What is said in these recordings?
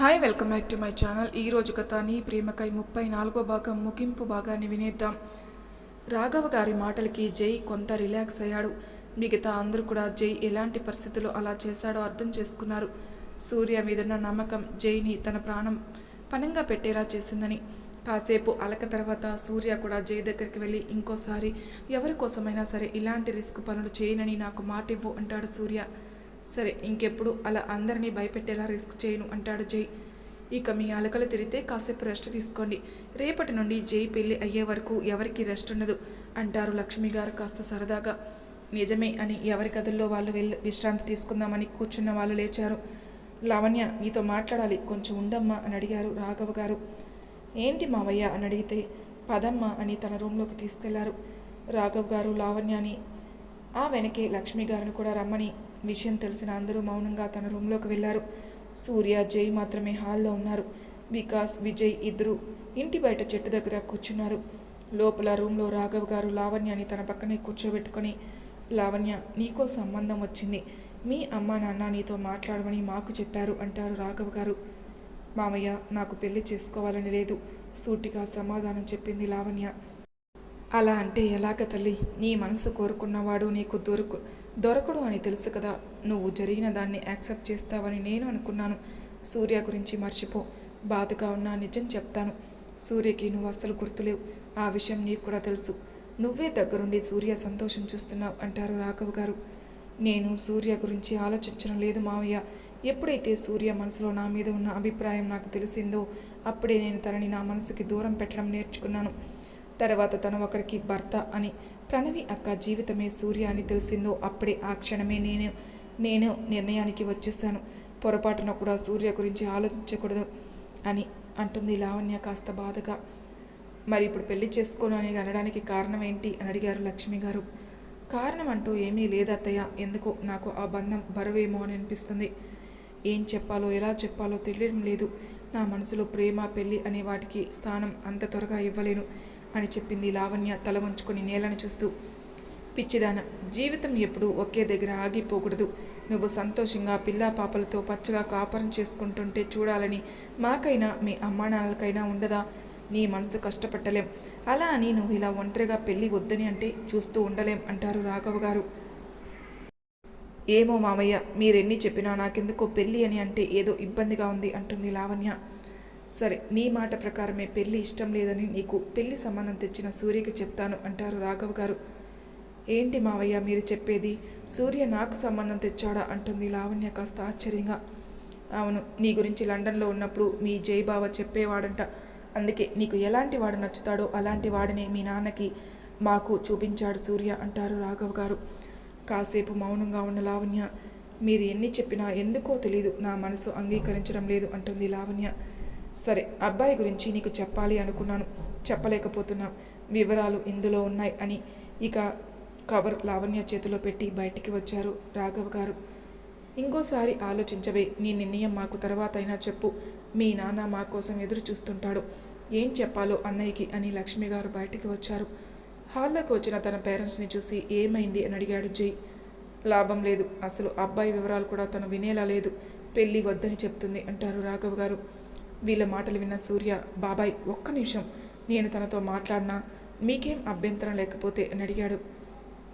Hi welcome back to my channel ఈ రోజు కథ నీ ప్రేమకై ముప్పై నాలుగో భాగం ముగింపు భాగాన్ని వినేద్దాం. రాఘవ గారి మాటలకి జై కొంత రిలాక్స్ అయ్యాడు. మిగతా అందరూ కూడా జై ఎలాంటి పరిస్థితుల్లో అలా చేశాడో అర్థం చేసుకున్నారు. సూర్య మీదున్న నమ్మకం జైని తన ప్రాణం పనంగా పెట్టేలా చేసిందని. కాసేపు అలక తర్వాత సూర్య కూడా జై దగ్గరికి వెళ్ళి ఇంకోసారి ఎవరి కోసమైనా సరే ఇలాంటి రిస్క్ పనులు చేయనని నాకు మాట ఇవ్వు అంటాడు సూర్య. సరే ఇంకెప్పుడు అలా అందరినీ భయపెట్టేలా రిస్క్ చేయను అంటాడు జై. ఇక మీ అలకలు తిరిగితే కాసేపు రెస్ట్ తీసుకోండి. రేపటి నుండి జై పెళ్ళి అయ్యే వరకు ఎవరికి రెస్ట్ ఉండదు అంటారు లక్ష్మి గారు కాస్త సరదాగా. నిజమే అని ఎవరి గదుల్లో వాళ్ళు వెళ్ళి విశ్రాంతి తీసుకుందామని కూర్చున్న వాళ్ళు లేచారు. లావణ్య మీతో మాట్లాడాలి కొంచెం ఉండమ్మా అని అడిగారు రాఘవ గారు. ఏంటి మావయ్య అని అడిగితే పదమ్మ అని తన రూమ్లోకి తీసుకెళ్ళారు రాఘవ్ గారు లావణ్యని ఆ వెనకే లక్ష్మి గారిని కూడా రమ్మని విషయం తెలిసిన అందరూ మౌనంగా తన రూమ్లోకి వెళ్ళారు. సూర్య జై మాత్రమే హాల్లో ఉన్నారు. వికాస్ విజయ్ ఇద్దరు ఇంటి బయట చెట్టు దగ్గర కూర్చున్నారు. లోపల రూమ్లో రాఘవ్ గారు లావణ్యని తన పక్కనే కూర్చోబెట్టుకొని లావణ్య నీకో సంబంధం వచ్చింది. మీ అమ్మ నాన్న నీతో మాట్లాడమని మాకు చెప్పారు అంటారు రాఘవ్ గారు. మామయ్య నాకు పెళ్ళి చేసుకోవాలని లేదు. సూటిగా సమాధానం చెప్పింది లావణ్య. అలా అంటే ఎలాగ తల్లి? నీ మనసు కోరుకున్నవాడు నీకు దొరుకు దొరకడు అని తెలుసు కదా. నువ్వు జరిగిన దాన్ని యాక్సెప్ట్ చేస్తావని నేను అనుకున్నాను. సూర్య గురించి మర్చిపో. బాధగా ఉన్నా నిజం చెప్తాను. సూర్యకి నువ్వు అస్సలు గుర్తులేవు. ఆ విషయం నీకు కూడా తెలుసు. నువ్వే దగ్గరుండి సూర్య సంతోషం చూస్తున్నావు అంటారు రాఘవ్ గారు. నేను సూర్య గురించి ఆలోచించడం లేదు మావయ్య. ఎప్పుడైతే సూర్య మనసులో నా మీద ఉన్న అభిప్రాయం నాకు తెలిసిందో అప్పుడే నేను తనని నా మనసుకి దూరం పెట్టడం నేర్చుకున్నాను. తర్వాత తను ఒకరికి భర్త అని ప్రణవి అక్క జీవితమే సూర్య అని తెలిసిందో అప్పుడే ఆ క్షణమే నేను నేను నిర్ణయానికి వచ్చేసాను పొరపాటున కూడా సూర్య గురించి ఆలోచించకూడదు అని అంటుంది లావణ్య కాస్త బాధగా. మరి ఇప్పుడు పెళ్ళి చేసుకోను అని అనడానికి కారణం ఏంటి అని అడిగారు లక్ష్మి గారు. కారణం అంటూ ఏమీ లేదత్తయ్య ఎందుకో నాకు ఆ బంధం బరువేమో అని అనిపిస్తుంది. ఏం చెప్పాలో ఎలా చెప్పాలో తెలియడం లేదు. నా మనసులో ప్రేమ పెళ్ళి అనే వాటికి స్థానం అంత త్వరగా ఇవ్వలేను. అని చెప్పింది లావణ్య తల వంచుకొని నేలను చూస్తూ. పిచ్చిదాన జీవితం ఎప్పుడూ ఒకే దగ్గర ఆగిపోకూడదు. నువ్వు సంతోషంగా పిల్లా పాపలతో పచ్చగా కాపురం చేసుకుంటుంటే చూడాలని మాకైనా మీ అమ్మానాన్నలకైనా ఉండదా? నీ మనసు కష్టపట్టలేం. అలా అని నువ్వు ఇలా ఒంటరిగా పెళ్ళి వద్దని అంటే చూస్తూ ఉండలేం అంటారు రాఘవ గారు. ఏమో మామయ్య మీరెన్ని చెప్పినా నాకెందుకో పెళ్ళి అని అంటే ఏదో ఇబ్బందిగా ఉంది అంటుంది లావణ్య. సరే నీ మాట ప్రకారమే పెళ్ళి ఇష్టం లేదని నీకు పెళ్ళి సంబంధం తెచ్చిన సూర్యకి చెప్తాను అంటారు రాఘవ్ గారు. ఏంటి మావయ్య మీరు చెప్పేది? సూర్య నాకు సంబంధం తెచ్చాడా? అంటుంది లావణ్య కాస్త ఆశ్చర్యంగా. అవును నీ గురించి లండన్లో ఉన్నప్పుడు మీ జైబావ చెప్పేవాడంట. అందుకే నీకు ఎలాంటి వాడు నచ్చుతాడో అలాంటి వాడినే మీ నాన్నకి మాకు చూపించాడు సూర్య అంటారు రాఘవ్ గారు. కాసేపు మౌనంగా ఉన్న లావణ్య మీరు ఎన్ని చెప్పినా ఎందుకో తెలీదు నా మనసు అంగీకరించడం లేదు అంటుంది లావణ్య. సరే అబ్బాయి గురించి నీకు చెప్పాలి అనుకున్నాను. చెప్పలేకపోతున్నా. వివరాలు ఇందులో ఉన్నాయి అని ఇక కవర్ లావణ్య చేతిలో పెట్టి బయటికి వచ్చారు రాఘవ్ గారు. ఇంకోసారి ఆలోచించవే నీ నిర్ణయం మాకు తర్వాత అయినా చెప్పు. మీ నాన్న మా కోసం ఎదురు చూస్తుంటాడు. ఏం చెప్పాలో అన్నయ్యకి అని లక్ష్మి గారు బయటికి వచ్చారు. హాల్లోకి వచ్చిన తన పేరెంట్స్ని చూసి ఏమైంది అని అడిగాడు జై లాభం లేదు అసలు అబ్బాయి వివరాలు కూడా తను వినేలా లేదు. పెళ్ళి వద్దని చెప్తుంది అంటారు రాఘవ్ గారు. వీళ్ళ మాటలు విన్న సూర్య బాబాయ్ ఒక్క నిమిషం. నేను తనతో మాట్లాడినా మీకేం అభ్యంతరం లేకపోతే? అని అడిగాడు.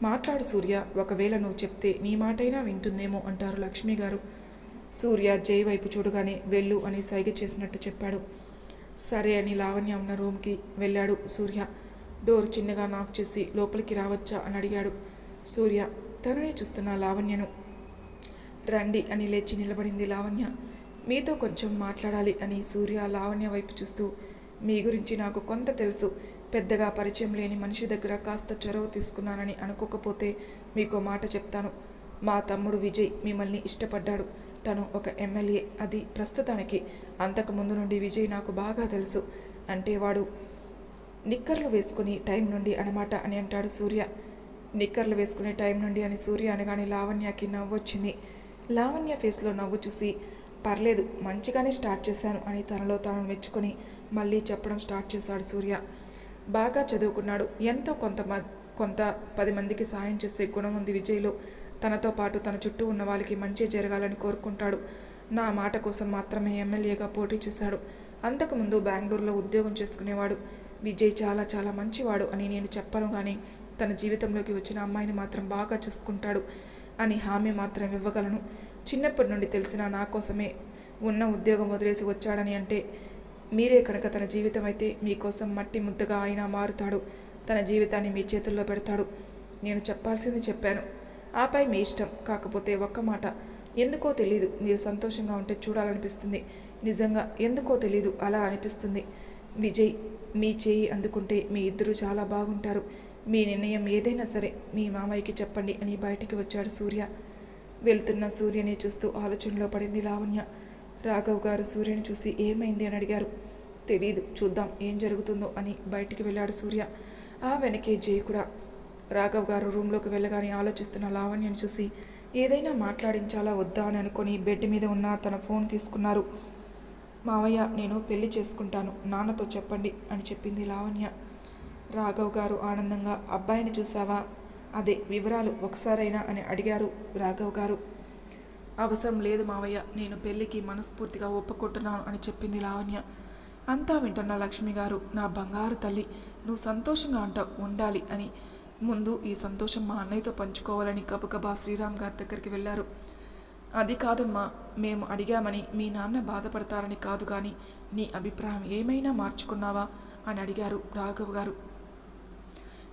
మాట్లాడు సూర్య ఒకవేళ నువ్వు చెప్తే నీ మాటైనా వింటుందేమో అంటారు లక్ష్మి గారు. సూర్య జై వైపు చూడగానే వెళ్ళు అని సైగ చేసినట్టు చెప్పాడు. సరే అని లావణ్య ఉన్న రూమ్కి వెళ్ళాడు సూర్య. డోర్ చిన్నగా నాక్ చేసి లోపలికి రావచ్చా? అని అడిగాడు. సూర్య తననే చూస్తున్న లావణ్యను. రండి అని లేచి నిలబడింది లావణ్య. మీతో కొంచెం మాట్లాడాలి అని సూర్య లావణ్య వైపు చూస్తూ మీ గురించి నాకు కొంత తెలుసు. పెద్దగా పరిచయం లేని మనిషి దగ్గర కాస్త చొరవ తీసుకున్నానని అనుకోకపోతే మీకు మాట చెప్తాను. మా తమ్ముడు విజయ్ మిమ్మల్ని ఇష్టపడ్డాడు. తను ఒక ఎమ్మెల్యే. అది ప్రస్తుతానికి. అంతకు ముందు నుండి విజయ్ నాకు బాగా తెలుసు. అంటే వాడు నిక్కర్లు వేసుకుని టైం నుండి అనమాట అని అంటాడు సూర్య. నిక్కర్లు వేసుకునే టైం నుండి అని సూర్య అనగానే లావణ్యకి నవ్వు వచ్చింది లావణ్య ఫేస్లో నవ్వు చూసి పర్లేదు మంచిగానే స్టార్ట్ చేశాను అని తనలో తాను మెచ్చుకొని మళ్ళీ చెప్పడం స్టార్ట్ చేశాడు సూర్య. బాగా చదువుకున్నాడు. ఎంతో కొంత కొంత పది మందికి సాయం చేసే గుణం ఉంది విజయ్లో. తనతో పాటు తన చుట్టూ ఉన్న వాళ్ళకి మంచి జరగాలని కోరుకుంటాడు. నా మాట కోసం మాత్రమే ఎమ్మెల్యేగా పోటీ చేశాడు. అంతకుముందు బెంగళూరులో ఉద్యోగం చేసుకునేవాడు. విజయ్ చాలా చాలా మంచివాడు అని నేను చెప్పను కానీ తన జీవితంలోకి వచ్చిన అమ్మాయిని మాత్రం బాగా చూసుకుంటాడు అని హామీ మాత్రం ఇవ్వగలను. చిన్నప్పటి నుండి తెలిసిన నా కోసమే ఉన్న ఉద్యోగం వదిలేసి వచ్చాడని అంటే మీరే కనుక తన జీవితం అయితే మీకోసం మట్టి ముద్దగా అయినా మారుతాడు. తన జీవితాన్ని మీ చేతుల్లో పెడతాడు. నేను చెప్పాల్సింది చెప్పాను. ఆపై మీ ఇష్టం. కాకపోతే ఒక్క మాట. ఎందుకో తెలీదు. మీరు సంతోషంగా ఉంటే చూడాలనిపిస్తుంది. నిజంగా ఎందుకో తెలీదు. అలా అనిపిస్తుంది. విజయ్ మీ చేయి అందుకుంటే మీ ఇద్దరు చాలా బాగుంటారు. మీ నిర్ణయం ఏదైనా సరే మీ మామయ్యకి చెప్పండి అని బయటికి వచ్చాడు సూర్య. వెళ్తున్న సూర్యని చూస్తూ ఆలోచనలో పడింది లావణ్య. రాఘవ్ గారు సూర్యని చూసి ఏమైంది అని అడిగారు. తెలీదు చూద్దాం ఏం జరుగుతుందో అని బయటికి వెళ్ళాడు సూర్య. ఆ వెనకే జయ కూడా. రాఘవ్ గారు రూమ్లోకి వెళ్ళగానే ఆలోచిస్తున్న లావణ్యను చూసి ఏదైనా మాట్లాడించాలా వద్దా అని అనుకుని బెడ్ మీద ఉన్న తన ఫోన్ తీసుకున్నారు. మావయ్య నేను పెళ్ళి చేసుకుంటాను నాన్నతో చెప్పండి అని చెప్పింది లావణ్య. రాఘవ్ గారు ఆనందంగా అబ్బాయిని చూసావా అదే వివరాలు ఒకసారైనా అని అడిగారు రాఘవ్ గారు. అవసరం లేదు మావయ్య నేను పెళ్ళికి మనస్ఫూర్తిగా ఒప్పుకుంటున్నాను అని చెప్పింది లావణ్య. అంతా వింటున్న లక్ష్మి గారు నా బంగారు తల్లి నువ్వు సంతోషంగా అంటావు ఉండాలి అని. ముందు ఈ సంతోషం మా అన్నయ్యతో పంచుకోవాలని కబకబా శ్రీరామ్ గారి దగ్గరికి వెళ్ళారు. అది కాదమ్మా మేము అడిగామని మీ నాన్న బాధపడతారని కాదు కానీ నీ అభిప్రాయం ఏమైనా మార్చుకున్నావా? అని అడిగారు రాఘవ్ గారు.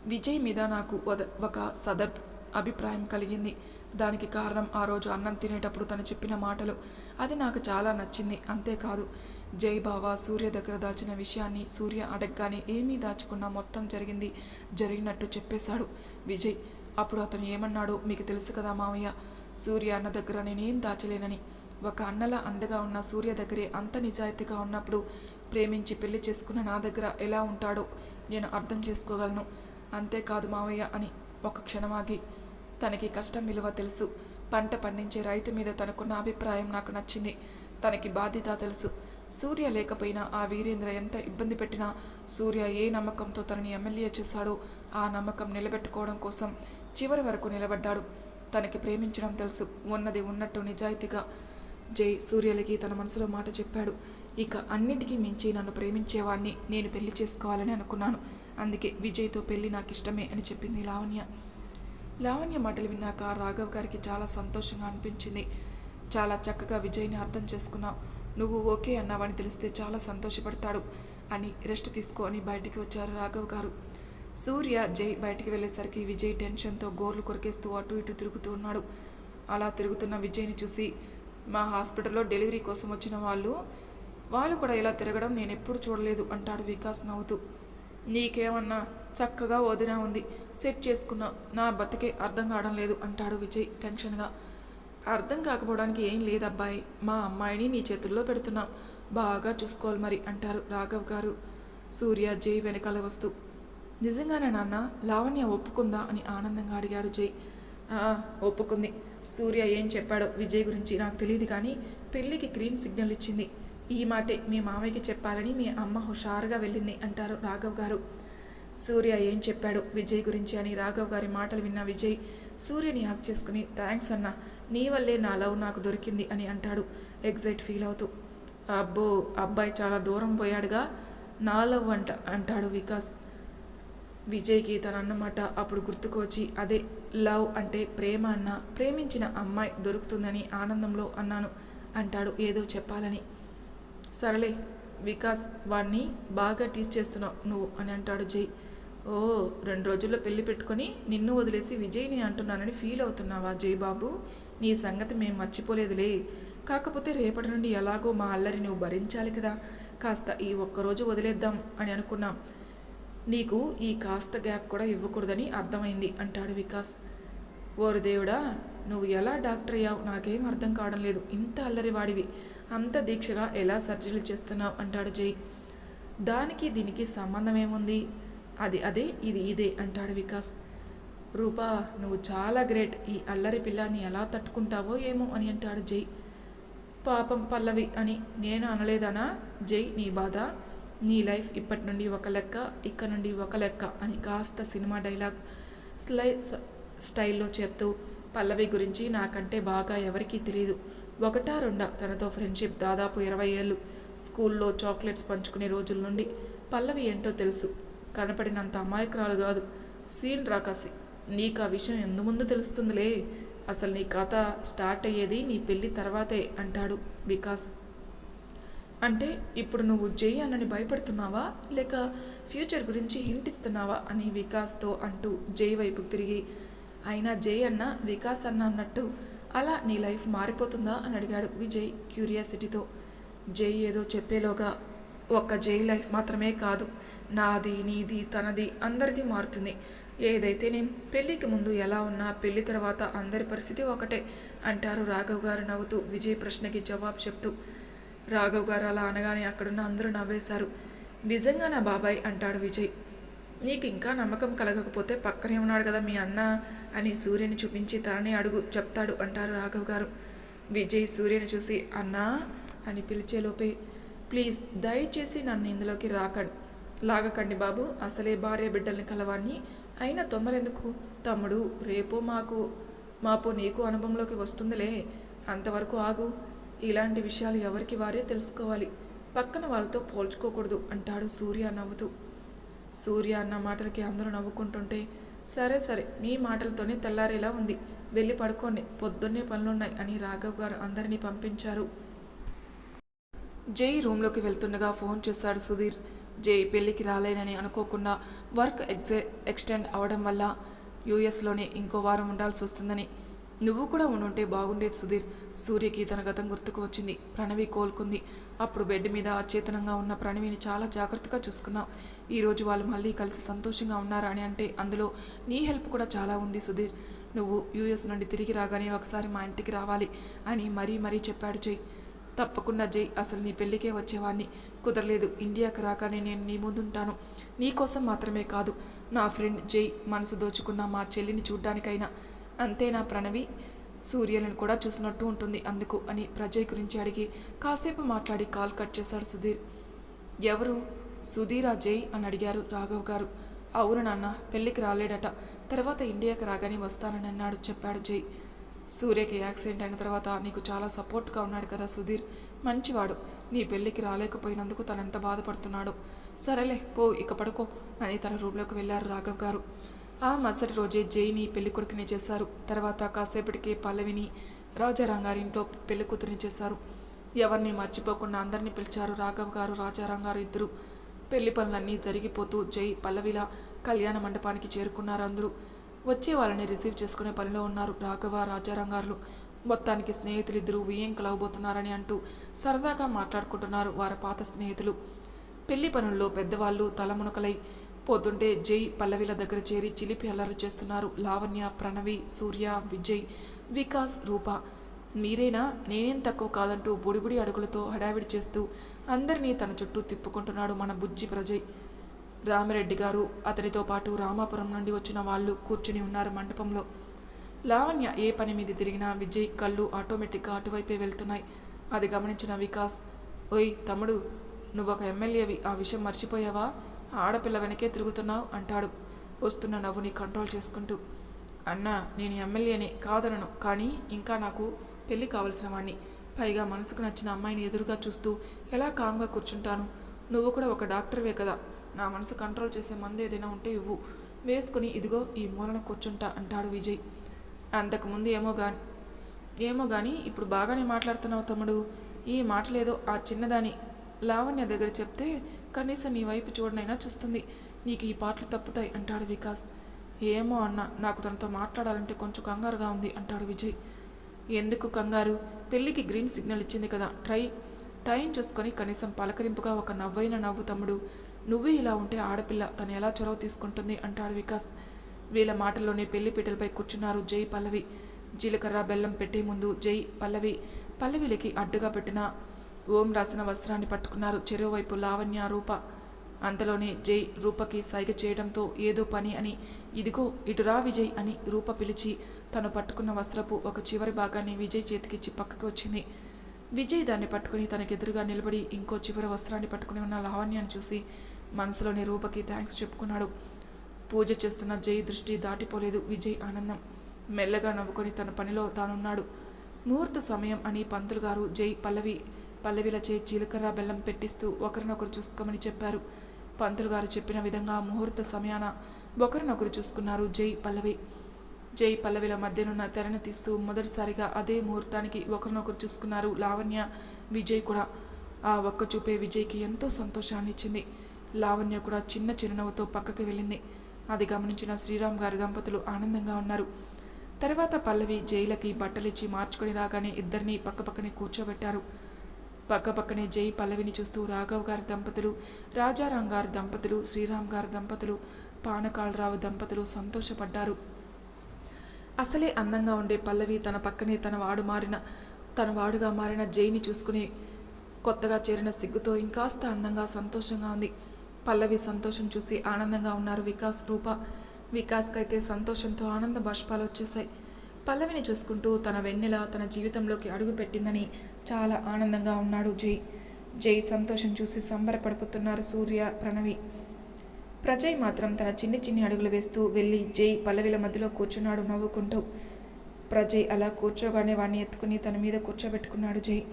విజయ్ మీద నాకు వద- ఒక సదబ్ అభిప్రాయం కలిగింది. దానికి కారణం ఆ రోజు అన్నం తినేటప్పుడు తను చెప్పిన మాటలు. అది నాకు చాలా నచ్చింది. అంతేకాదు జై బావ సూర్య దగ్గర దాచిన విషయాన్ని సూర్య అడగగానే ఏమీ దాచకుండా మొత్తం జరిగింది జరిగినట్టు చెప్పేశాడు విజయ్. అప్పుడు అతను ఏమన్నాడో మీకు తెలుసు కదా మామయ్య సూర్య అన్న దగ్గర నేనేం దాచలేనని. ఒక అన్నల అండగా ఉన్న సూర్య దగ్గరే అంత నిజాయితీగా ఉన్నప్పుడు ప్రేమించి పెళ్ళి చేసుకున్న నా దగ్గర ఎలా ఉంటాడో నేను అర్థం చేసుకోగలను. అంతేకాదు మావయ్య అని ఒక క్షణమాగి తనకి కష్టం విలువ తెలుసు. పంట పండించే రైతు మీద తనకున్న అభిప్రాయం నాకు నచ్చింది. తనకి బాధ్యత తెలుసు. సూర్య లేకపోయినా ఆ వీరేంద్ర ఎంత ఇబ్బంది పెట్టినా సూర్య ఏ నమ్మకంతో తనని ఎమ్మెల్యే చేశాడో ఆ నమ్మకం నిలబెట్టుకోవడం కోసం చివరి వరకు నిలబడ్డాడు. తనకి ప్రేమించడం తెలుసు. ఉన్నది ఉన్నట్టు నిజాయితీగా జై సూర్యలకి తన మనసులో మాట చెప్పాడు. ఇక అన్నిటికీ మించి నన్ను ప్రేమించేవాడిని నేను పెళ్ళి చేసుకోవాలని అనుకున్నాను. అందుకే విజయ్తో పెళ్ళి నాకు ఇష్టమే అని చెప్పింది లావణ్య. లావణ్య మాటలు విన్నాక రాఘవ్ గారికి చాలా సంతోషంగా అనిపించింది. చాలా చక్కగా విజయ్ని అర్థం చేసుకున్నావు. నువ్వు ఓకే అన్నావని తెలిస్తే చాలా సంతోషపడతాడు అని రెస్ట్ తీసుకో అని బయటికి వచ్చారు రాఘవ్ గారు. సూర్య జై బయటికి వెళ్ళేసరికి విజయ్ టెన్షన్తో గోర్లు కొరికేస్తూ అటు ఇటు తిరుగుతూ ఉన్నాడు. అలా తిరుగుతున్న విజయ్ని చూసి మా హాస్పిటల్లో డెలివరీ కోసం వచ్చిన వాళ్ళు వాళ్ళు కూడా ఇలా తిరగడం నేను ఎప్పుడు చూడలేదు అంటాడు వికాస్ నవ్వుతూ. నీకేమన్నా చక్కగా వదిన ఉంది సెట్ చేసుకున్నా నా బతికే అర్థం కావడం లేదు అంటాడు విజయ్ టెన్షన్గా. అర్థం కాకపోవడానికి ఏం లేదబ్బాయి మా అమ్మాయిని నీ చేతుల్లో పెడుతున్నాం బాగా చూసుకోవాలి మరి అంటారు రాఘవ్ గారు. సూర్య జై వెనకాల వస్తూ నిజంగానే నాన్న లావణ్య ఒప్పుకుందా అని ఆనందంగా అడిగాడు జై. ఒప్పుకుంది. సూర్య ఏం చెప్పాడో విజయ్ గురించి నాకు తెలియదు కానీ పెళ్ళికి గ్రీన్ సిగ్నల్ ఇచ్చింది. ఈ మాటే మీ మామయ్యకి చెప్పాలని మీ అమ్మ హుషారుగా వెళ్ళింది అంటారు రాఘవ్ గారు. సూర్య ఏం చెప్పాడు? విజయ్ గురించి అని రాఘవ్ గారి మాటలు విన్న విజయ్ సూర్యని హక్ చేసుకుని థ్యాంక్స్ అన్న నీ వల్లే నా లవ్ నాకు దొరికింది అని అంటాడు ఎగ్జైట్ ఫీల్ అవుతూ. అబ్బో అబ్బాయి చాలా దూరం పోయాడుగా నా లవ్ అంట అంటాడు వికాస్. విజయ్కి తన అన్నమాట అప్పుడు గుర్తుకు వచ్చి అదే లవ్ అంటే ప్రేమ అన్న ప్రేమించిన అమ్మాయి దొరుకుతుందని ఆనందంలో అన్నాను అంటాడు. ఏదో చెప్పాలని సరేలే వికాస్ వాణ్ణి బాగా టీచ్ చేస్తున్నావు నువ్వు అని అంటాడు జై. ఓ రెండు రోజుల్లో పెళ్ళి పెట్టుకొని నిన్ను వదిలేసి విజయ్ని అంటున్నానని ఫీల్ అవుతున్నావా జై బాబు నీ సంగతి మేము మర్చిపోలేదులే. కాకపోతే రేపటి నుండి ఎలాగో మా అల్లరి నువ్వు భరించాలి కదా. కాస్త ఈ ఒక్కరోజు వదిలేద్దాం అని అనుకున్నాం. నీకు ఈ కాస్త గ్యాప్ కూడా ఇవ్వకూడదని అర్థమైంది అంటాడు వికాస్. ఓరు దేవుడా నువ్వు ఎలా డాక్టర్ అయ్యావు నాకేం అర్థం కావడం లేదు. ఇంత అల్లరి వాడివి. అంత దీక్షగా ఎలా సర్జరీలు చేస్తున్నావు అంటాడు జై. దానికి దీనికి సంబంధం ఏముంది? అది అదే ఇది ఇదే అంటాడు వికాస్. రూపా నువ్వు చాలా గ్రేట్. ఈ అల్లరి పిల్లాన్ని ఎలా తట్టుకుంటావో ఏమో అని అంటాడు జై. పాపం పల్లవి అని నేను అనలేదనా? జై నీ బాధ? నీ లైఫ్ ఇప్పటి నుండి ఒక లెక్క ఇక్కడ నుండి ఒక లెక్క అని కాస్త సినిమా డైలాగ్ స్లై స్టైల్లో చెప్తూ పల్లవి గురించి నాకంటే బాగా ఎవరికీ తెలియదు ఒకటా రెండా తనతో ఫ్రెండ్షిప్ దాదాపు ఇరవై ఏళ్ళు. స్కూల్లో చాక్లెట్స్ పంచుకునే రోజుల నుండి పల్లవి ఏంటో తెలుసు. కనపడినంత అమాయకురాలు కాదు. సీన్ రాకాసి నీకు ఆ విషయం ఎందుముందు తెలుస్తుందిలే. అసలు నీ కథ స్టార్ట్ అయ్యేది నీ పెళ్ళి తర్వాతే అంటాడు వికాస్. అంటే ఇప్పుడు నువ్వు జై అన్నని భయపడుతున్నావా? లేక ఫ్యూచర్ గురించి హింట్ ఇస్తున్నావా? అని వికాస్తో అంటూ జై వైపుకు తిరిగి అయినా జై అన్న వికాస్ అన్న అన్నట్టు అలా నీ లైఫ్ మారిపోతుందా అని అడిగాడు విజయ్ క్యూరియాసిటీతో. జై ఏదో చెప్పేలోగా ఒక్క జై లైఫ్ మాత్రమే కాదు నాది నీది తనది అందరిది మారుతుంది. ఏదైతే నేను పెళ్ళికి ముందు ఎలా ఉన్నా పెళ్ళి తర్వాత అందరి పరిస్థితి ఒకటే అంటారు రాఘవ్ గారు నవ్వుతూ విజయ్ ప్రశ్నకి జవాబు చెప్తూ. రాఘవ్ గారు అలా అనగానే అక్కడున్న అందరూ నవ్వేశారు. నిజంగా నా బాబాయ్ అంటాడు విజయ్. నీకు ఇంకా నమ్మకం కలగకపోతే పక్కనే ఉన్నాడు కదా మీ అన్న అని సూర్యని చూపించి తనని అడుగు చెప్తాడు అంటారు రాఘవ్ గారు. విజయ్ సూర్యని చూసి అన్నా అని పిలిచేలోపే ప్లీజ్ దయచేసి నన్ను ఇందులోకి రాకండి లాగకండి బాబు. అసలే భార్య బిడ్డల్ని కలవాన్ని అయినా తొందరెందుకు? తమ్ముడు రేపో మాకు మాపో నీకు అనుభవంలోకి వస్తుందిలే. అంతవరకు ఆగు. ఇలాంటి విషయాలు ఎవరికి వారే తెలుసుకోవాలి. పక్కన వాళ్ళతో పోల్చుకోకూడదు అంటాడు సూర్య నవ్వుతూ. సూర్య అన్న మాటలకి అందరూ నవ్వుకుంటుంటే సరే సరే మీ మాటలతోనే తెల్లారేలా ఉంది. వెళ్ళి పడుకోండి. పొద్దున్నే పనులున్నాయి అని రాఘవ్ గారు అందరినీ పంపించారు. జై రూమ్లోకి వెళ్తుండగా ఫోన్ చేశాడు సుధీర్. జై పెళ్ళికి రాలేనని అనుకోకుండా వర్క్ ఎగ్జే ఎక్స్టెండ్ అవడం వల్ల యూఎస్లోనే ఇంకో వారం ఉండాల్సి వస్తుందని నువ్వు కూడా ఉండుంటే బాగుండేది సుధీర్. సూర్యకి తన గతం గుర్తుకు వచ్చింది. ప్రణవి కోలుకుంది. అప్పుడు బెడ్ మీద అచేతనంగా ఉన్న ప్రణవిని చాలా జాగ్రత్తగా చూసుకున్నావు. ఈరోజు వాళ్ళు మళ్ళీ కలిసి సంతోషంగా ఉన్నారా అని అంటే అందులో నీ హెల్ప్ కూడా చాలా ఉంది సుధీర్. నువ్వు యూఎస్ నుండి తిరిగి రాగానే ఒకసారి మా ఇంటికి రావాలి అని మరీ మరీ చెప్పాడు జై. తప్పకుండా జై. అసలు నీ పెళ్ళికే వచ్చేవాడిని. కుదరలేదు. ఇండియాకి రాగానే నేను నీ ముందుంటాను. నీకోసం మాత్రమే కాదు. నా ఫ్రెండ్ జై మనసు దోచుకున్న మా చెల్లిని చూడ్డానికైనా. అంతేనా ప్రణవి? సూర్యలను కూడా చూసినట్టు ఉంటుంది అందుకు అని ప్రజయ్ గురించి అడిగి కాసేపు మాట్లాడి కాల్ కట్ చేశాడు సుధీర్. ఎవరు? సుధీరా జై అని అడిగారు రాఘవ్ గారు. అవును నాన్న పెళ్ళికి రాలేడట. తర్వాత ఇండియాకి రాగానే వస్తానని అన్నాడు చెప్పాడు జై. సూర్యకి యాక్సిడెంట్ అయిన తర్వాత నీకు చాలా సపోర్ట్గా ఉన్నాడు కదా సుధీర్. మంచివాడు. నీ పెళ్ళికి రాలేకపోయినందుకు తను ఎంత బాధపడుతున్నాడు. సరేలే పో ఇక పడుకో అని తన రూమ్లోకి వెళ్ళారు రాఘవ్ గారు. ఆ మరుసటి రోజే జైని పెళ్ళి కొడుకుని చేశారు. తర్వాత కాసేపటికి పల్లవిని రాజారాంగారింట్లో పెళ్ళి కూతురిని చేశారు. ఎవరిని మర్చిపోకుండా అందరినీ పిలిచారు రాఘవ్ గారు రాజారాంగారు ఇద్దరు. పెళ్ళి పనులన్నీ జరిగిపోతూ జై పల్లవిల కళ్యాణ మండపానికి చేరుకున్నారు అందరూ. వచ్చే వాళ్ళని రిసీవ్ చేసుకునే పనిలో ఉన్నారు రాఘవ రాజారాం మొత్తానికి స్నేహితులిద్దరూ వియ్యం కలవబోతున్నారని అంటూ సరదాగా మాట్లాడుకుంటున్నారు వారి పాత స్నేహితులు. పెళ్ళి పనుల్లో పెద్దవాళ్ళు తలమునకలై పోతుంటే జై పల్లవిల దగ్గర చేరి చిలిపి అల్లరి చేస్తున్నారు లావణ్య ప్రణవి సూర్య విజయ్ వికాస్ రూప. మీరేనా? నేనేం తక్కువ కాదంటూ బుడిబుడి అడుగులతో హడావిడి చేస్తూ అందరినీ తన చుట్టూ తిప్పుకుంటున్నాడు మన బుజ్జి ప్రజయ్. రామిరెడ్డి గారు అతనితో పాటు రామాపురం నుండి వచ్చిన వాళ్ళు కూర్చుని ఉన్నారు మండపంలో. లావణ్య ఏ పని మీద తిరిగినా విజయ్ కళ్ళు ఆటోమేటిక్గా అటువైపే వెళ్తున్నాయి. అది గమనించిన వికాస్ ఓయ్ తమ్ముడు నువ్వు ఒక ఎమ్మెల్యేవి ఆ విషయం మర్చిపోయావా? ఆడపిల్ల వెనకే తిరుగుతున్నావు అంటాడు. వస్తున్న నవ్వుని కంట్రోల్ చేసుకుంటూ. అన్న నేను ఎమ్మెల్యేని కాదనను కానీ ఇంకా నాకు పెళ్ళి కావలసిన వాణ్ణి. పైగా మనసుకు నచ్చిన అమ్మాయిని ఎదురుగా చూస్తూ ఎలా కామ్గా కూర్చుంటాను? నువ్వు కూడా ఒక డాక్టర్వే కదా? నా మనసు కంట్రోల్ చేసే మందు ఏదైనా ఉంటే ఇవ్వు. వేసుకుని ఇదిగో ఈ మూలన కూర్చుంటా అంటాడు విజయ్. అంతకుముందు ఏమో గాని ఏమో కానీ ఇప్పుడు బాగానే మాట్లాడుతున్నావు తమ్ముడు. ఈ మాటలేదో ఆ చిన్నదాని లావణ్య దగ్గర చెప్తే కనీసం నీ వైపు చూడనైనా చూస్తుంది. నీకు ఈ పాటలు తప్పుతాయి అంటాడు వికాస్. ఏమో అన్న నాకు తనతో మాట్లాడాలంటే కొంచెం కంగారుగా ఉంది అంటాడు విజయ్. ఎందుకు కంగారు? పెళ్ళికి గ్రీన్ సిగ్నల్ ఇచ్చింది కదా ట్రై. టైం చూసుకొని కనీసం పలకరింపుగా ఒక నవ్వైన నవ్వు తమ్ముడు. నువ్వే ఇలా ఉంటే ఆడపిల్ల తను ఎలా చొరవ తీసుకుంటుంది అంటాడు వికాస్. వీళ్ళ మాటల్లోనే పెళ్ళి పీటలపై కూర్చున్నారు జై పల్లవి. జీలకర్ర బెల్లం పెట్టే ముందు జై పల్లవి. పల్లవిలకి అడ్డుగా పెట్టిన ఓం రాసిన వస్త్రాన్ని పట్టుకున్నారు. చెరువువైపు లావణ్య రూప అంతలోనే జై రూపకి సైగ చేయడంతో ఏదో పని అని ఇదిగో ఇటురా విజయ్ అని రూప పిలిచి తను పట్టుకున్న వస్త్రపు ఒక చివరి భాగాన్ని విజయ్ చేతికిచ్చి పక్కకి వచ్చింది. విజయ్ దాన్ని పట్టుకుని తనకెదురుగా నిలబడి ఇంకో చివరి వస్త్రాన్ని పట్టుకుని ఉన్న లావణ్యాన్ని చూసి మనసులోని రూపకి థ్యాంక్స్ చెప్పుకున్నాడు. పూజ చేస్తున్న జై దృష్టి దాటిపోలేదు విజయ్ ఆనందం. మెల్లగా నవ్వుకొని తన పనిలో తానున్నాడు. ముహూర్త సమయం అని పంతులు గారు జై పల్లవి పల్లవిలచే జీలకర్ర బెల్లం పెట్టిస్తూ ఒకరినొకరు చూసుకోమని చెప్పారు. పంతులు గారు చెప్పిన విధంగా ముహూర్త సమయాన ఒకరినొకరు చూసుకున్నారు జై పల్లవి. జై పల్లవిల మధ్యనున్న తెరను తీస్తూ మొదటిసారిగా అదే ముహూర్తానికి ఒకరినొకరు చూసుకున్నారు లావణ్య విజయ్ కూడా. ఆ ఒక్క చూపే విజయ్కి ఎంతో సంతోషాన్ని ఇచ్చింది. లావణ్య కూడా చిన్న చిరునవ్వుతో పక్కకి వెళ్ళింది. అది గమనించిన శ్రీరామ్ గారి దంపతులు ఆనందంగా ఉన్నారు. తర్వాత పల్లవి జైలకి బట్టలిచ్చి మార్చుకొని రాగానే ఇద్దరిని పక్కపక్కనే కూర్చోబెట్టారు. పక్కపక్కనే జై పల్లవిని చూస్తూ రాఘవ్ గారి దంపతులు రాజారాం గారి దంపతులు శ్రీరామ్ గారి దంపతులు పానకాళరావు దంపతులు సంతోషపడ్డారు. అసలే అందంగా ఉండే పల్లవి తన పక్కనే తన వాడు మారిన తన వాడుగా మారిన జైని చూసుకుని కొత్తగా చేరిన సిగ్గుతో ఇంకాస్త అందంగా సంతోషంగా ఉంది. పల్లవి సంతోషం చూసి ఆనందంగా ఉన్నారు వికాస్ రూప. వికాస్కైతే సంతోషంతో ఆనంద బాష్పాలు వచ్చేసాయి పల్లవిని చూసుకుంటూ తన వెన్నెల తన జీవితంలోకి అడుగుపెట్టిందని చాలా ఆనందంగా ఉన్నాడు జై. జై సంతోషం చూసి సంబరపడిపోతున్నారు సూర్య ప్రణవి. ప్రజయ్ మాత్రం తన చిన్ని చిన్ని అడుగులు వేస్తూ వెళ్ళి జై పల్లవిల మధ్యలో కూర్చున్నాడు నవ్వుకుంటూ. ప్రజయ్ అలా కూర్చోగానే వాణ్ణి ఎత్తుకుని తన మీద కూర్చోబెట్టుకున్నాడు జై.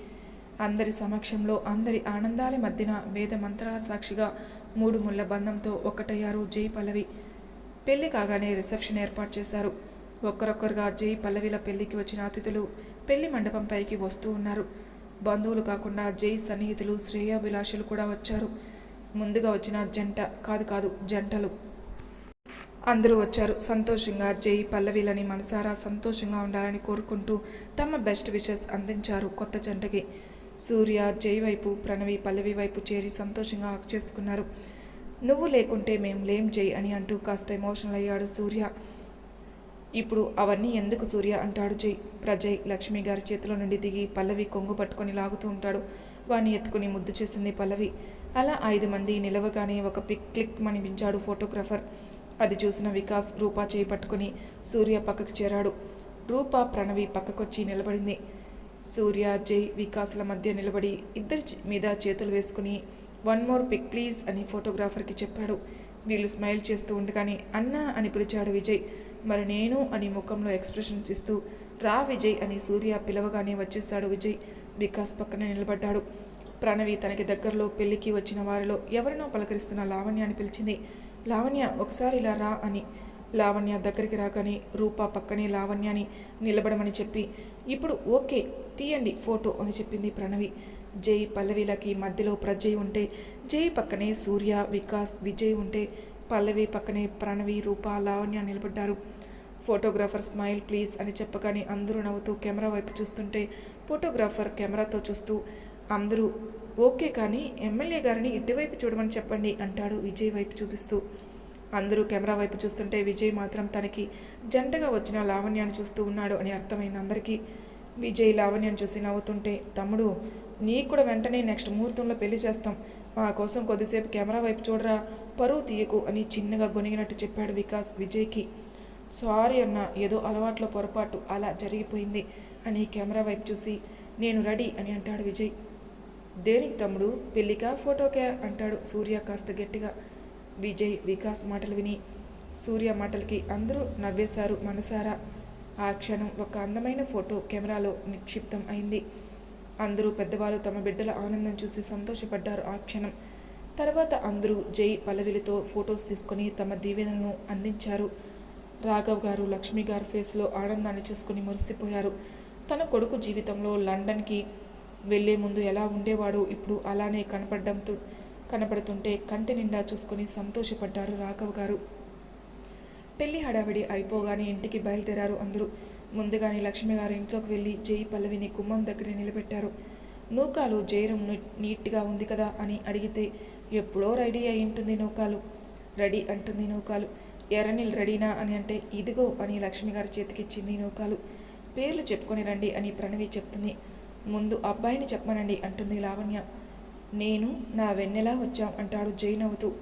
అందరి సమక్షంలో అందరి ఆనందాల మధ్యన వేద మంత్రాల సాక్షిగా మూడు ముళ్ళ బంధంతో ఒక్కటయ్యారు జై పల్లవి. పెళ్ళి కాగానే రిసెప్షన్ ఏర్పాటు చేశారు. ఒక్కరొక్కరుగా జై పల్లవిల పెళ్ళికి వచ్చిన అతిథులు పెళ్ళి మండపంపైకి వస్తూ ఉన్నారు. బంధువులు కాకుండా జై సన్నిహితులు శ్రేయాభిలాషులు కూడా వచ్చారు. ముందుగా వచ్చిన జంట కాదు కాదు జంటలు అందరూ వచ్చారు. సంతోషంగా జై పల్లవిలని మనసారా సంతోషంగా ఉండాలని కోరుకుంటూ తమ బెస్ట్ విషెస్ అందించారు కొత్త జంటకి. సూర్య జై వైపు ప్రణవి పల్లవి వైపు చేరి సంతోషంగా హక్ చేసుకున్నారు. నువ్వు లేకుంటే మేం లేం జై అని అంటూ కాస్త ఎమోషనల్ అయ్యాడు సూర్య. ఇప్పుడు అవన్నీ ఎందుకు సూర్య అంటాడు జై? ప్రజయ్ లక్ష్మి గారి చేతిలో నుండి దిగి పల్లవి కొంగు పట్టుకొని లాగుతూ ఉంటాడు. వాణ్ణి ఎత్తుకుని ముద్దు చేసింది పల్లవి. అలా ఐదు మంది నిలవగానే ఒక పిక్ క్లిక్ మనిపించాడు ఫోటోగ్రాఫర్. అది చూసిన వికాస్ రూపా చేయి పట్టుకుని సూర్య పక్కకు చేరాడు. రూపా ప్రణవి పక్కకొచ్చి నిలబడింది. సూర్య జై వికాస్ల మధ్య నిలబడి ఇద్దరి మీద చేతులు వేసుకుని వన్ మోర్ పిక్ ప్లీజ్ అని ఫోటోగ్రాఫర్కి చెప్పాడు. వీళ్ళు స్మైల్ చేస్తూ ఉండగానే అన్నా అని పిలిచాడు విజయ్. మరి నేను అని ముఖంలో ఎక్స్ప్రెషన్స్ ఇస్తూ రా విజయ్ అని సూర్య పిలవగానే వచ్చేశాడు విజయ్. వికాస్ పక్కన నిలబడ్డాడు. ప్రణవి తనకి దగ్గరలో పెళ్ళికి వచ్చిన వారిలో ఎవరినో పలకరిస్తున్న లావణ్య అని పిలిచింది. లావణ్య ఒకసారి ఇలా రా అని. లావణ్య దగ్గరికి రాగానే రూపా పక్కనే లావణ్యని నిలబడమని చెప్పి ఇప్పుడు ఓకే తీయండి ఫోటో అని చెప్పింది ప్రణవి. జై పల్లవిలకి మధ్యలో ప్రజయ్ ఉంటే జై పక్కనే సూర్య వికాస్ విజయ్ ఉంటే పల్లవి పక్కనే ప్రణవి రూప లావణ్య నిలబడ్డారు. ఫోటోగ్రాఫర్ స్మైల్ ప్లీజ్ అని చెప్పగానే అందరూ నవ్వుతూ కెమెరా వైపు చూస్తుంటే ఫోటోగ్రాఫర్ కెమెరాతో చూస్తూ అందరూ ఓకే కానీ ఎమ్మెల్యే గారిని ఇటువైపు చూడమని చెప్పండి అంటాడు విజయ్ వైపు చూపిస్తూ. అందరూ కెమెరా వైపు చూస్తుంటే విజయ్ మాత్రం తనకి జంటగా వచ్చిన లావణ్యాన్ని చూస్తూ ఉన్నాడు అని అర్థమైంది అందరికీ. విజయ్ లావణ్యాన్ని చూసి నవ్వుతుంటే తమ్ముడు నీకు కూడా వెంటనే నెక్స్ట్ ముహూర్తంలో పెళ్ళి చేస్తాం. మా కోసం కొద్దిసేపు కెమెరా వైపు చూడరా పరువు తీయకు అని చిన్నగా గొనిగినట్టు చెప్పాడు వికాస్ విజయ్కి. సారీ అన్న ఏదో అలవాట్లో పొరపాటు అలా జరిగిపోయింది అని కెమెరా వైపు చూసి నేను రెడీ అని అంటాడు విజయ్. దేనికి తమ్ముడు పెళ్ళికా ఫోటోకే? అంటాడు సూర్య కాస్త గట్టిగా. విజయ్ వికాస్ మాటలు విని సూర్య మాటలకి అందరూ నవ్వేశారు మనసారా? ఆ క్షణం ఒక అందమైన ఫోటో కెమెరాలో నిక్షిప్తం అయింది. అందరూ పెద్దవాళ్ళు తమ బిడ్డల ఆనందం చూసి సంతోషపడ్డారు ఆ క్షణం. తర్వాత అందరూ జై పలవిలితో ఫొటోస్ తీసుకొని తమ దీవెనలను అందించారు. రాఘవ్ గారు లక్ష్మి గారి ఫేస్లో ఆనందాన్ని చూసుకుని మురిసిపోయారు. తన కొడుకు జీవితంలో లండన్కి వెళ్ళే ముందు ఎలా ఉండేవాడో ఇప్పుడు అలానే కనపడడంతో కనపడుతుంటే కంటి నిండా చూసుకుని సంతోషపడ్డారు రాఘవ్ గారు. పెళ్ళి హడావిడి అయిపోగానే ఇంటికి బయలుదేరారు అందరూ. ముందుగానే లక్ష్మి గారి ఇంట్లోకి వెళ్ళి జై పల్లవిని గుమ్మం దగ్గర నిలబెట్టారు. నూకాలు జయరం నీట్గా ఉంది కదా అని అడిగితే ఎప్పుడో రెడీ అయి ఉంటుంది నూకాలు. రెడీ అంటుంది నూకాలు. ఎర్రనీళ్ళు రెడీనా అని అంటే ఇదిగో అని లక్ష్మి గారి చేతికిచ్చింది నూకాలు. పేర్లు చెప్పుకొని రండి అని ప్రణవి చెప్తుంది. ముందు అబ్బాయిని చెప్పమనండి అంటుంది లావణ్య. నేను నా వెన్నెలా వచ్చాం అంటాడు జై నవ్వుతూ.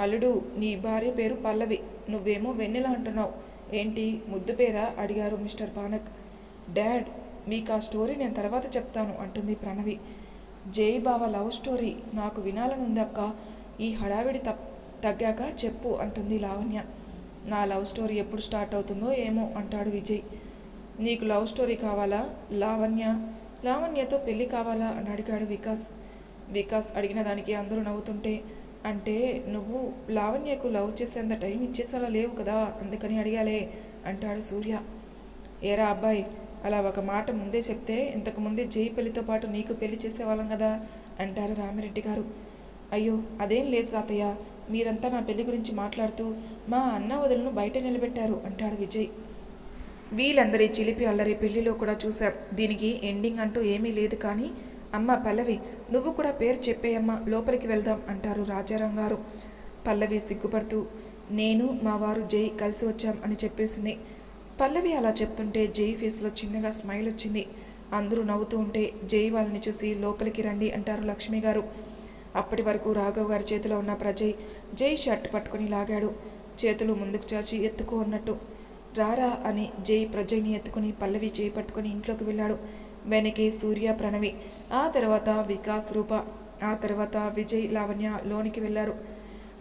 అల్లుడు నీ భార్య పేరు పల్లవి. నువ్వేమో వెన్నెల అంటున్నావు. ఏంటి? ముద్దు పేరా? అడిగారు మిస్టర్ పానక్ డాడ్ మీకు ఆ స్టోరీ నేను తర్వాత చెప్తాను అంటుంది ప్రణవి. జై బావ లవ్ స్టోరీ నాకు వినాలని అక్క ఈ హడావిడి తప్ తగ్గాక చెప్పు అంటుంది లావణ్య. నా లవ్ స్టోరీ ఎప్పుడు స్టార్ట్ అవుతుందో ఏమో అంటాడు విజయ్. నీకు లవ్ స్టోరీ కావాలా? లావణ్య. లావణ్యతో పెళ్ళి కావాలా? అని అడిగాడు వికాస్. వికాస్ అడిగిన దానికి అందరూ నవ్వుతుంటే అంటే నువ్వు లావణ్యకు లవ్ చేసేంత టైం ఇచ్చేసేలా లేవు కదా అందుకని అడిగాలే అంటాడు సూర్య. ఏరా అబ్బాయి అలా ఒక మాట ముందే చెప్తే ఇంతకుముందే జై పెళ్ళితో పాటు నీకు పెళ్ళి చేసేవాళ్ళం కదా అంటారు రామిరెడ్డి గారు. అయ్యో అదేం లేదు తాతయ్య మీరంతా నా పెళ్ళి గురించి మాట్లాడుతూ మా అన్న వదులను బయట నిలబెట్టారు అంటాడు విజయ్. వీళ్ళందరి చిలిపి అల్లరి పెళ్ళిలో కూడా చూశాం దీనికి ఎండింగ్ అంటూ ఏమీ లేదు కానీ అమ్మ పల్లవి నువ్వు కూడా పేరు చెప్పేయమ్మ లోపలికి వెళ్దాం అంటారు రాజారాం గారు. పల్లవి సిగ్గుపడుతూ నేను మా వారు జై కలిసి వచ్చాం అని చెప్పేసింది. పల్లవి అలా చెప్తుంటే జై ఫేస్లో చిన్నగా స్మైల్ వచ్చింది. అందరూ నవ్వుతూ ఉంటే జై వాళ్ళని చూసి లోపలికి రండి అంటారు లక్ష్మి గారు. అప్పటి వరకు రాఘవ్ గారి చేతిలో ఉన్న ప్రజయ్ జై షర్ట్ పట్టుకుని లాగాడు. చేతులు ముందుకు చాచి ఎత్తుకో అన్నట్టు. రారా అని జై ప్రజయ్ని ఎత్తుకుని పల్లవి చేయి పట్టుకుని ఇంట్లోకి వెళ్ళాడు. వెనకే సూర్య ప్రణవి ఆ తర్వాత వికాస్ రూప ఆ తర్వాత విజయ్ లావణ్య లోనికి వెళ్ళారు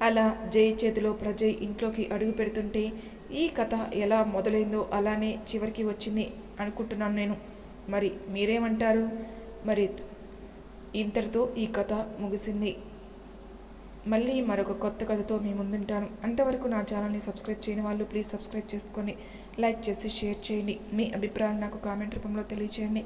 అలా జై చేతిలో ప్రజయ్ ఇంట్లోకి అడుగు పెడుతుంటే ఈ కథ ఎలా మొదలైందో అలానే చివరికి వచ్చింది అనుకుంటున్నాను నేను. మరి మీరేమంటారు? మరి ఇంతటితో ఈ కథ ముగిసింది. మళ్ళీ మరొక కొత్త కథతో మీ ముందుంటాను. అంతవరకు నా ఛానల్ని సబ్స్క్రైబ్ చేయని వాళ్ళు ప్లీజ్ సబ్స్క్రైబ్ చేసుకొని లైక్ చేసి షేర్ చేయండి. మీ అభిప్రాయాలు నాకు కామెంట్ రూపంలో తెలియచేయండి.